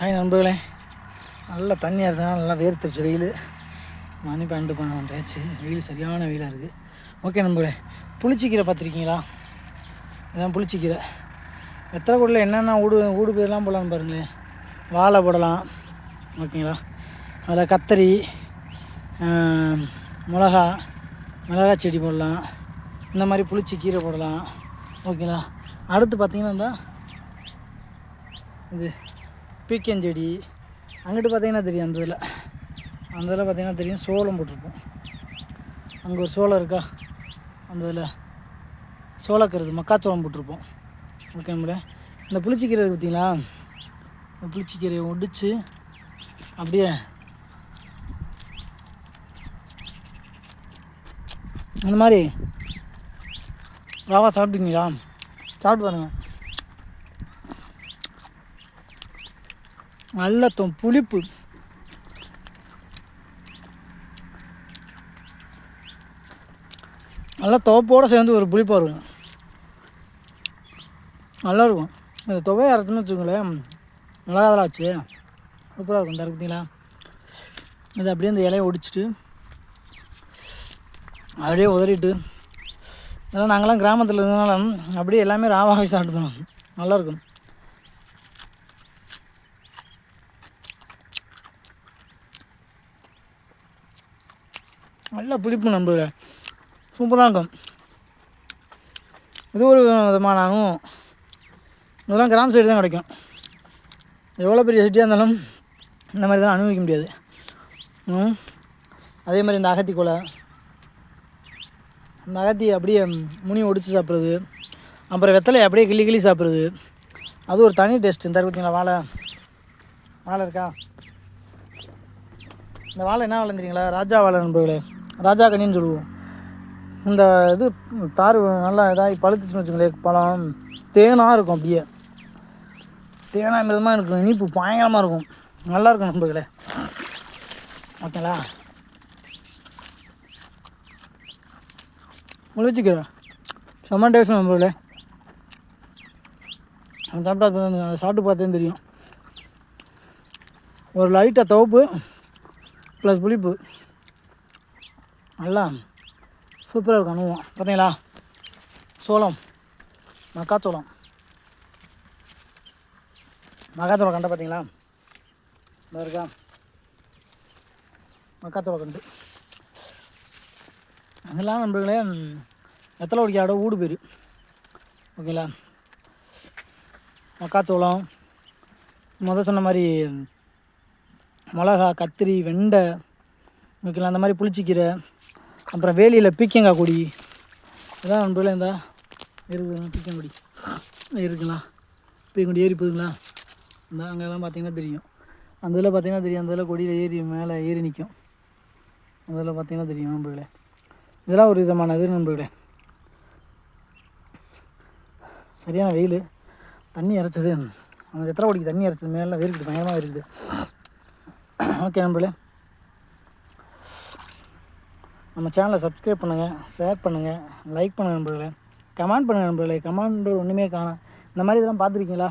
Hi நண்பர்களே. நல்லா தண்ணி இருந்ததுனால நல்லா வேர்த்துருச்சு வெயில். மணி பன்னெண்டு பன்னெண்டாச்சு வெயில் சரியான வெயிலாக இருக்குது ஓகே நண்பர்களே புளிச்சிக்கீரை பார்த்துருக்கீங்களா? இதுதான் புளிச்சிக்கீரை. வெத்தலைக்கூடில் என்னென்ன ஊடு ஊடு பேர்லாம் போடலான்னு பாருங்களேன். வாழை போடலாம். ஓகேங்களா? அதில் கத்தரி மிளகா மிளகா செடி போடலாம். இந்த மாதிரி புளிச்சி கீரை போடலாம். ஓகேங்களா? அடுத்து பார்த்திங்கன்னா இந்த இது பீக்கஞ்செடி அங்கிட்டு பார்த்தீங்கன்னா தெரியும் அந்த இதில். அந்த இதில் பார்த்தீங்கன்னா தெரியும் சோளம் போட்டிருப்போம். அங்கே ஒரு சோளம் இருக்கா? அந்த இதில். சோளக்கிறது மக்காச்சோளம் போட்டிருப்போம். ஓகே நம்மள. இந்த புளிச்சிக்கீரை இருக்கு பார்த்தீங்களா இந்த புளிச்சிக்கீரையை ஒடிச்சு அப்படியே இந்த மாதிரி ராவா சாப்பிட்டுங்களா சாப்பிட்டு பாருங்க. நல்ல தொ புளிப்பு. நல்லா துவப்போடு சேர்ந்து ஒரு புளிப்பாக இருக்கும். நல்லா இருக்கும் இந்த துவையை அரைச்சோம்னு வச்சுக்கோங்களேன். மிளகாதெல்லாம் ஆச்சு. சூப்பராக இருக்கும். இந்த பார்த்தீங்களா இது அப்படியே இந்த இலையை ஒடிச்சிட்டு அப்படியே உதறிட்டு இதெல்லாம் நாங்களாம் கிராமத்தில் இருந்தனால அப்படியே எல்லாமே ராவாகவே சாப்பிட்டு போனோம் நல்லாயிருக்கும் நல்ல புளிப்பு நண்பர்களே. சூப்பராக இருக்கும். இது ஒரு விதமான இதெல்லாம் கிராம சைடு தான் கிடைக்கும். எவ்வளோ பெரிய சிட்டியாக இருந்தாலும் இந்த மாதிரி தான் அனுபவிக்க முடியாது. ம். அதே மாதிரி இந்த அகத்தி கொலை. இந்த அகத்தி அப்படியே முனி ஒடிச்சு சாப்பிட்றது. அப்புறம் வெத்தலை அப்படியே கிள்ளி கிள்ளி சாப்பிட்றது. அது ஒரு தனி டேஸ்ட் இந்த பார்த்தீங்களா வாழை. வாழை இருக்கா? இந்த வாழை என்ன வாழை தெரியுங்களா? ராஜா வாழை நண்பர்களே. ராஜா கனின்னு சொல்லுவோம். இந்த இது தார் நல்லா இதாகி பழுத்துச்சுன்னு வச்சுக்கோங்களேன் பழம். தேனாக இருக்கும் அப்படியே. தேனாக மிதமாக இருக்கும். இனிப்பு பயங்கரமாக இருக்கும். நல்லா இருக்கும் நண்பர்களே. ஓகேங்களா? முழிச்சிக்கிறேன் செம்ம டேஸ்ட் நண்பர்களே. சாப்பிட்டா சாப்பிட்டு பார்த்தேன்னு தெரியும். ஒரு லைட்டாக துவப்பு ப்ளஸ் புளிப்பு. நல்லா சூப்பராக இருக்கும் அனுபவம். பார்த்தீங்களா? சோளம். மக்காச்சோளம். மக்காச்சோளம் கண்டை பார்த்தீங்களா? இதோ இருக்கா? மக்காச்சோளம் கண்டு. அதெல்லாம் நண்பர்களே எத்தலை வெத்தலை ஒடிக்காட ஊடு பேர் ஓகேங்களா? மக்காச்சோளம். முத சொன்ன மாதிரி மிளகா கத்திரி வெண்டை. ஓகேங்களா? அந்த மாதிரி புளிச்சிக்கீரை. அப்புறம் வேலியில் பீக்கங்காய் கொடி. அதான் நண்பர்களே இந்த. இருக்குது பீக்கங்கொடி இருக்குங்களா? பீக்கங்கொடி ஏறி போகுதுங்களா? இந்த அங்கெல்லாம் பார்த்தீங்கன்னா தெரியும். அந்த இதில் பார்த்தீங்கன்னா தெரியும். அந்த இதில் கொடியில் ஏறி மேலே ஏறி நிற்கும் அந்த இதில் பார்த்தீங்கன்னா தெரியும் நண்பர்களே. இதெல்லாம் ஒரு விதமான இது நண்பர்களே. சரியான வெயில். தண்ணி இறைச்சது அந்த வெத்தலை கொடிக்கு தண்ணி இறைச்சது மேலே வேர்க்குது பயங்கரமாக இருக்குது ஓகே நண்பர்களே. நம்ம சேனலை சப்ஸ்கிரைப் பண்ணுங்கள் ஷேர் பண்ணுங்கள் லைக் பண்ணுங்கள் நண்பர்களே. கமெண்ட் பண்ணுங்கள் நண்பர்களே. கமெண்ட் ஒன்றுமே காணோம் இந்த மாதிரி இதெல்லாம் பார்த்துருக்கீங்களா?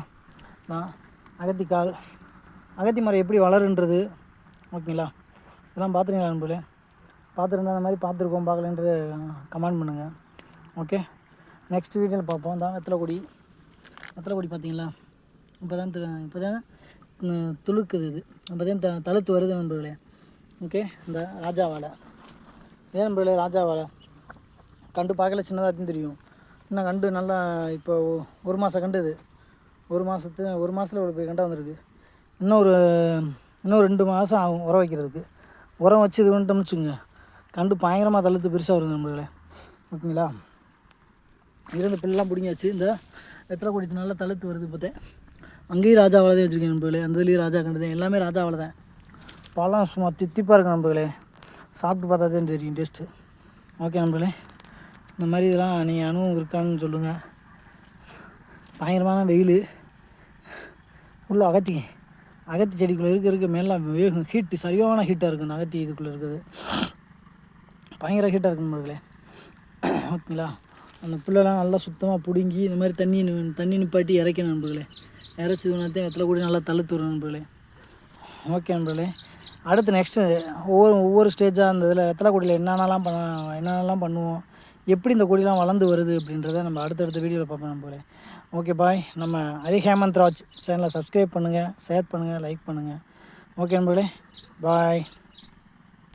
நான் அகத்திக்கால் அகத்தி மரம் எப்படி வளருன்றது ஓகேங்களா? இதெல்லாம் பார்த்துருக்கீங்களா நண்பர்களே? பார்த்துருந்தா அந்த மாதிரி பார்த்துருக்கோம் பார்க்கலன்றது கமெண்ட் பண்ணுங்கள் ஓகே? நெக்ஸ்ட் வீடியோவில் பார்ப்போம். தான் வெத்தலைக்குடி. வெத்தலைக்குடி பார்த்தீங்களா? இப்போ தான் இப்போ தான் துளுக்குது இது. இப்போ தான் த தழுத்து வருது நண்பர்களே. ஓகே? இந்த ராஜாவாடை ஏன் பிள்ளை ராஜாவால்? கண்டு பார்க்கல சின்னதாக தெரியும். இன்னும் கண்டு நல்லா இப்போ ஒரு மாதம் கண்டு இது. ஒரு மாதத்து ஒரு மாதத்தில் ஒரு கண்டாக வந்திருக்கு. இன்னும் ஒரு இன்னும் ரெண்டு மாதம் ஆகும் உரம் வைக்கிறதுக்கு. உரம் வச்சு இது பண்ணிட்டோம்னு வச்சுக்கோங்க. கண்டு பயங்கரமாக தள்ளுத்து பெருசாக வருது நம்மளே ஓகேங்களா? இருந்த பிள்ளைலாம் பிடிங்கியாச்சு. இந்த வெத்தலை கொடி நல்லா தழுத்து வருது பார்த்தேன் அங்கேயும் ராஜா தான் வச்சுருக்கேன் நண்பர்களே. அந்த இதுலேயும் ராஜா கண்டுதான் எல்லாமே ராஜாவளை தான் பழம் சும்மா தித்திப்பாக இருக்கு நண்பர்களே. சாப்பிட்டு பார்த்தா தான் தெரியும் டேஸ்ட்டு ஓகே நண்பர்களே இந்த மாதிரி இதெல்லாம் நீங்கள் அனுபவம் இருக்கான்னு சொல்லுங்கள் பயங்கரமான வெயில். உள்ள அகத்தி. அகத்தி செடிக்குள்ளே இருக்க இருக்க மேலே வேகும் ஹீட்டு சரியான ஹீட்டாக இருக்குது அகத்தி இதுக்குள்ளே இருக்குது பயங்கர ஹீட்டாக இருக்கு நண்பர்களே. ஓகேங்களா? அந்த புல்லெல்லாம் நல்லா சுத்தமாக பிடுங்கி இந்த மாதிரி தண்ணி தண்ணி நிப்பாட்டி இறைக்கணும் நண்பர்களே. இறைச்சி தான் வெத்தலை கூட நல்லா தழுத்து வரும் நண்பர்களே. ஓகே நண்பர்களே. அடுத்து நெக்ஸ்ட்டு ஒவ்வொரு ஒவ்வொரு ஸ்டேஜாக அந்த இதில் வெத்தலை கொடியில் என்னென்னலாம் பண்ண என்னென்னலாம் பண்ணுவோம்? எப்படி இந்த கொடிலாம் வளர்ந்து வருது அப்படின்றத நம்ம அடுத்தடுத்த வீடியோவில் பார்ப்போம் நண்பர்களே ஓகே பாய் நம்ம ஹரி ஹேமந்த் ராஜ் சேனலை சப்ஸ்கிரைப் பண்ணுங்கள் ஷேர் பண்ணுங்கள் லைக் பண்ணுங்கள் ஓகே நண்பர்களே பாய்